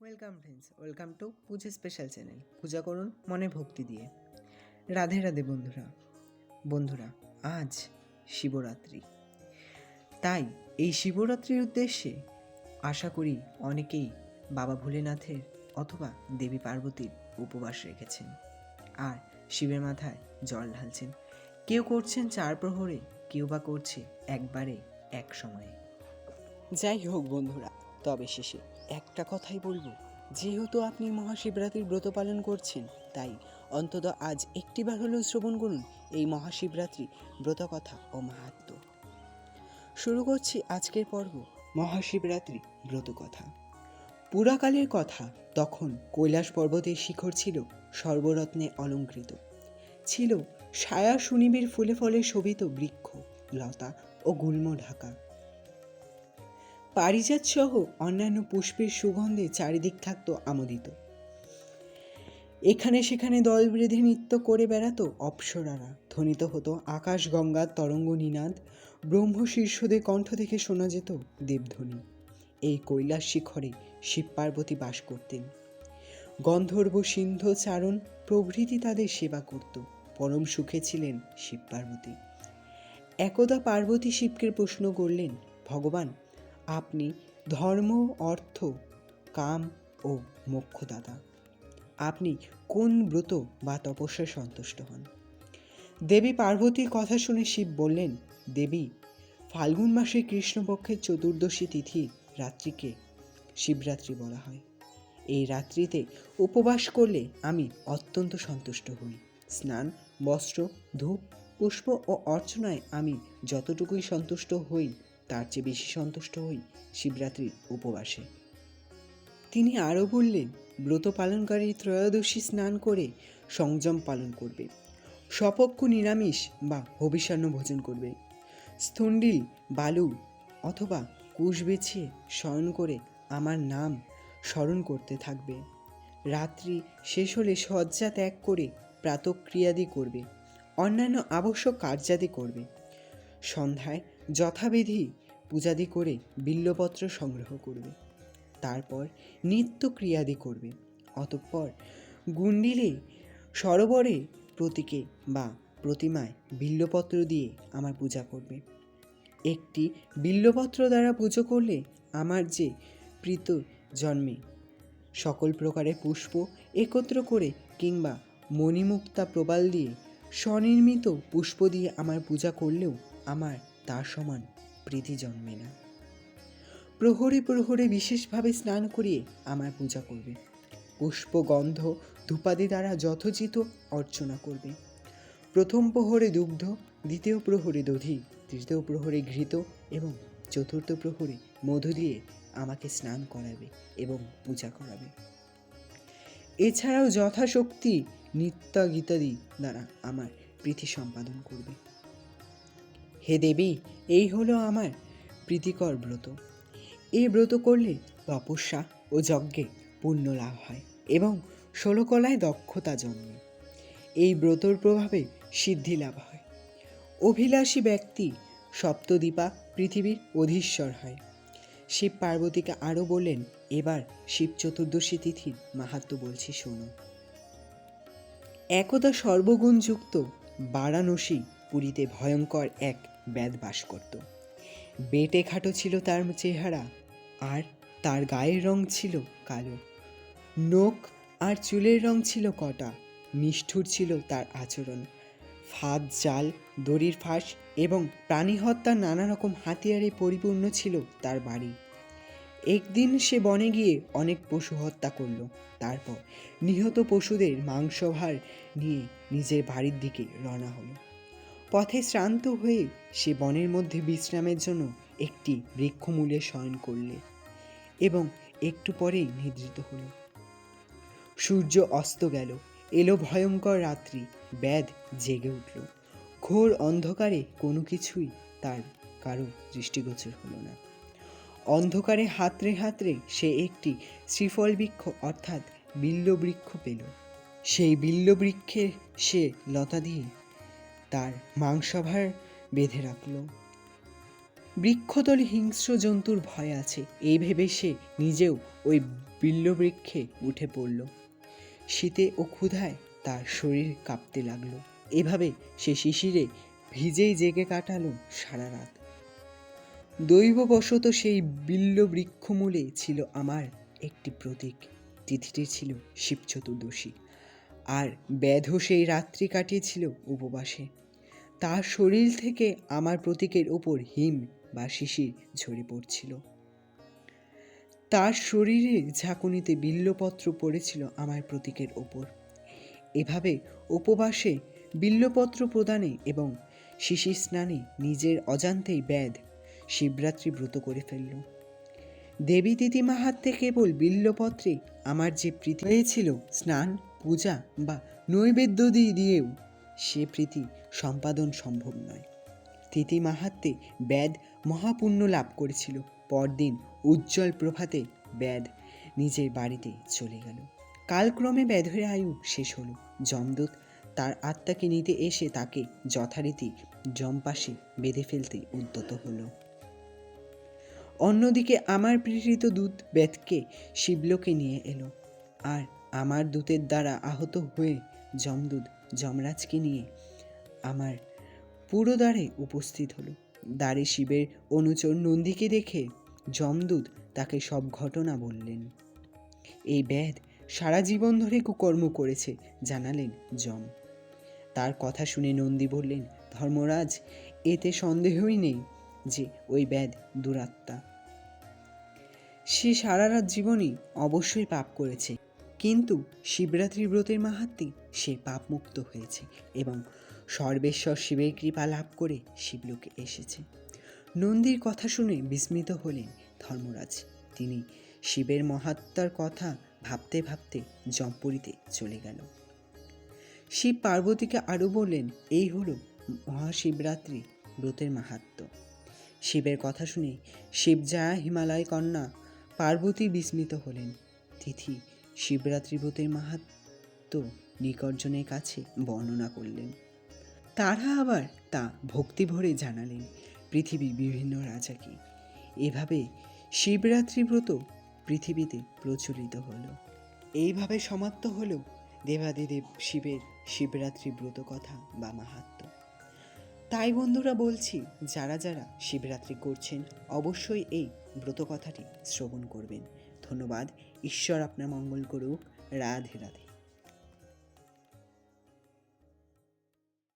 Welcome friends, welcome to Pujo special channel পূজা করুন মনে ভক্তি দিয়ে। রাধে রাধে বন্ধুরা। বন্ধুরা, আজ শিবরাত্রি। তাই এই শিবরাত্রির উদ্দেশ্যে আশা করি অনেকেই বাবা ভোলেনাথের অথবা দেবী পার্বতীর উপবাস রেখেছেন। আর শিবের মাথায় জল ঢালছেন। কেউ করছেন চার প্রহরে, কেউ বা করছে একবারে এক সময়ে। যাই হোক বন্ধুরা, তবে শেষে একটা কথাই বলব, যেহেতু আপনি মহাশিবরাত্রির ব্রত পালন করছেন, তাই অন্তত আজ একটিবার হলেও শ্রবণ করুন এই মহাশিবরাত্রি ব্রত কথা ও মাহাত্ম শুরু করছি আজকের পর্ব মহাশিবরাত্রি ব্রত কথা পুরাকালের কথা তখন কৈলাস পর্বতের শিখর ছিল সর্বরত্নে অলঙ্কৃত। ছিল সায়া সুনিবির ফুলে ফলে শোভিত বৃক্ষ, লতা ও গুল্ম ঢাকা। পারিজাত সহ অন্যান্য পুষ্পের সুগন্ধে চারিদিক থাকতো আমোদিত। এখানে সেখানে দল বেঁধে নৃত্য করে বেড়াতো অপ্সরারা। ধ্বনিত হতো আকাশ গঙ্গার তরঙ্গ, নিনাদ। ব্রহ্ম শীর্ষদের কণ্ঠ থেকে শোনা যেত দেবধ্বনি। এই কৈলাস শিখরে শিব পার্বতী বাস করতেন। গন্ধর্ব সিন্ধ চারণ প্রভৃতি তাদের সেবা করত। পরম সুখে ছিলেন শিব পার্বতী। একদা পার্বতী শিবকে প্রশ্ন করলেন, ভগবান আপনি ধর্ম, অর্থ, কাম ও মোক্ষদাতা। আপনি কোন ব্রত বা তপস্যায় সন্তুষ্ট হন? দেবী পার্বতীর কথা শুনে শিব বললেন, দেবী, ফাল্গুন মাসে কৃষ্ণপক্ষের চতুর্দশী তিথি রাত্রিকে শিবরাত্রি বলা হয়। এই রাত্রিতে উপবাস করলে আমি অত্যন্ত সন্তুষ্ট হই। স্নান, বস্ত্র, ধূপ, পুষ্প ও অর্চনায় আমি যতটুকুই সন্তুষ্ট হই তার চেয়ে বেশি সন্তুষ্ট হই শিবরাত্রির উপবাসে। তিনি আরও বললেন, ব্রত পালনকারী ত্রয়োদশী স্নান করে সংযম পালন করবে। সপক্ষ নিরামিষ বা হবিষান্ন ভোজন করবে। স্থণ্ডিল, বালু অথবা কুশ বেছিয়ে শয়ন করে আমার নাম স্মরণ করতে থাকবে। রাত্রি শেষ হলে শয্যা ত্যাগ করে প্রাতক্রিয়াদি করবে। অন্যান্য আবশ্যক কার্যাদি করবে। সন্ধ্যায় যথাবিধি পূজাদি করে বিল্লপত্র সংগ্রহ করবে। তারপর নিত্য ক্রিয়াদি করবে। অতঃপর গুন্ডিলে সরোবরে প্রতীকে বা প্রতিমায় বিল্লপত্র দিয়ে আমার পূজা করবে। একটি বিল্লপত্র দ্বারা পুজো করলে আমার যে প্রীত জন্মে সকল প্রকারের পুষ্প একত্র করে কিংবা মণিমুক্তা প্রবাল দিয়ে স্বনির্মিত পুষ্প দিয়ে আমার পূজা করলেও আমার তার সমান প্রীতি জন্মে না। প্রহরে প্রহরে বিশেষভাবে স্নান করিয়ে আমার পূজা করবে। পুষ্প গন্ধ ধূপাদি দ্বারা যথোচিত অর্চনা করবে। প্রথম প্রহরে দুগ্ধ, দ্বিতীয় প্রহরে দধি, তৃতীয় প্রহরে ঘৃত এবং চতুর্থ প্রহরে মধু দিয়ে আমাকে স্নান করাবে এবং পূজা করাবে। এছাড়াও যথাশক্তি নিত্য গীতাদি দ্বারা আমার প্রীতি সম্পাদন করবে। হে দেবী, এই হলো আমার প্রীতিকর ব্রত। এই ব্রত করলে তপস্যা ও যজ্ঞে পুণ্য লাভ হয় এবং ষোলকলায় দক্ষতা জন্মে। এই ব্রতর প্রভাবে সিদ্ধি লাভ হয়। অভিলাষী ব্যক্তি সপ্তদীপা পৃথিবীর অধীশ্বর হয়। শিব পার্বতীকে আরও বললেন, এবার শিব চতুর্দশী তিথির মাহাত্ম বলছি, শোনো। একদা সর্বগুণযুক্ত বারাণসী পুরীতে ভয়ঙ্কর এক ব্যাদ বাস করত। বেটে খাটো ছিল তার চেহারা, আর তার গায়ের রং ছিল কালো। নখ আর চুলের রং ছিল কটা, নিষ্ঠুর ছিল তার আচরণ। ফাঁদ, জাল, দড়ির ফাঁস এবং প্রাণী হত্যার নানা রকম হাতিয়ারে পরিপূর্ণ ছিল তার বাড়ি। একদিন সে বনে গিয়ে অনেক পশু হত্যা করল। তারপর নিহত পশুদের মাংসভার নিয়ে নিজের বাড়ির দিকে রওনা হলো। পথে শ্রান্ত হয়ে সে বনের মধ্যে বিশ্রামের জন্য একটি বৃক্ষমূলে শয়ন করলে এবং একটু পরেই নিদ্রিত হলো। সূর্য অস্ত গেল, এলো ভয়ঙ্কর রাত্রি ব্যাধ জেগে উঠল। ঘোর অন্ধকারে কোনো কিছুই তার কারও দৃষ্টিগোচর হলো না। অন্ধকারে হাতড়ে হাতড়ে সে একটি শ্রীফল বৃক্ষ অর্থাৎ বিল্ল বৃক্ষ পেল। সেই বিল্ল বৃক্ষে সে লতা দিয়ে তার মাংসভার বেঁধে রাখল। বৃক্ষতলে হিংস্র জন্তুর ভয় আছে, এই ভেবে সে নিজেও ওই বিল্লবৃক্ষে উঠে পড়ল। শীতে ও ক্ষুধায় তার শরীর কাঁপতে লাগল। এভাবে সে শিশিরে ভিজেই জেগে কাটালো সারা রাত। দৈববশত সেই বিল্ল বৃক্ষমূলে ছিল আমার একটি প্রতীক। তিথিটি ছিল শিব চতুর্দশী আর ব্যাধ সেই রাত্রি কাটিয়েছিল উপবাসে। তার শরীর থেকে আমার প্রতীকের ওপর হিম বা শিশির ঝরে পড়ছিল। তার শরীরের ঝাঁকুনিতে বিল্লপত্র পড়েছিল আমার প্রতীকের ওপর এভাবে উপবাসে বিল্লপত্র প্রদানে এবং শিশির স্নানে নিজের অজান্তেই ব্যাধ শিবরাত্রি ব্রত করে ফেলল। দেবী দিদি মাহাত্মে কেবল বিল্লপত্রে আমার যে প্রীতি হয়েছিল স্নান পূজা বা নৈবেদ্য দিয়ে দিয়েও সে প্রীতি সম্পাদন সম্ভব নয়। তিথি মাহাত্মে ব্যাদ মহাপুণ্য লাভ করেছিল। পরদিন উজ্জ্বল প্রভাতে ব্যাদ নিজের বাড়িতে চলে গেল। কালক্রমে ব্যাধের আয়ু শেষ হলো। যমদূত তার আত্মাকে নিতে এসে তাকে যথারীতি জমপাশে বেঁধে ফেলতে উদ্যত হলো। অন্যদিকে আমার প্রেরিত দূত বেদকে শিবলোকে নিয়ে এলো। আর আমার দূতের দ্বারা আহত হয়ে যমদূত যমরাজকে নিয়ে আমার পুরো দ্বারে উপস্থিত হলো। দ্বারে শিবের অনুচর নন্দীকে দেখে যমদূত তাকে সব ঘটনা বললেন। এই ব্যাধ সারা জীবন ধরে কুকর্ম করেছে, জানালেন যম। তার কথা শুনে নন্দী বললেন, ধর্মরাজ, এতে সন্দেহই নেই যে ওই ব্যাধ দুরাত্মা। সে সারা রাত জীবনই অবশ্যই পাপ করেছে। কিন্তু শিবরাত্রি ব্রতের মাহাত্মে সে পাপমুক্ত হয়েছে এবং সর্বেশ্বর শিবের কৃপা লাভ করে শিবলোকে এসেছে। নন্দীর কথা শুনে বিস্মিত হলেন ধর্মরাজ। তিনি শিবের মহাত্মার কথা ভাবতে ভাবতে জম্পুরিতে চলে গেল। শিব পার্বতীকে আরও বললেন, এই হলো মহাশিবরাত্রি ব্রতের মাহাত্ম্য শিবের কথা শুনে শিবজায়া হিমালয় কন্যা পার্বতী বিস্মিত হলেন। তিথি শিবরাত্রি ব্রতের মাহাত্ম নিকর্জনের কাছে বর্ণনা করলেন। তারা আবার তা ভক্তি ভরে জানালেন পৃথিবীর বিভিন্ন রাজাকে। এভাবে শিবরাত্রি ব্রত পৃথিবীতে প্রচলিত হলো। এইভাবে সমাপ্ত হলো দেবাদিদেব শিবের শিবরাত্রি ব্রত কথা বা মাহাত্ম্য তাই বন্ধুরা বলছি, যারা যারা শিবরাত্রি করছেন, অবশ্যই এই ব্রত কথাটি শ্রবণ করবেন। ধন্যবাদ। ঈশ্বর আপনার মঙ্গল করুক। রাধে রাধে।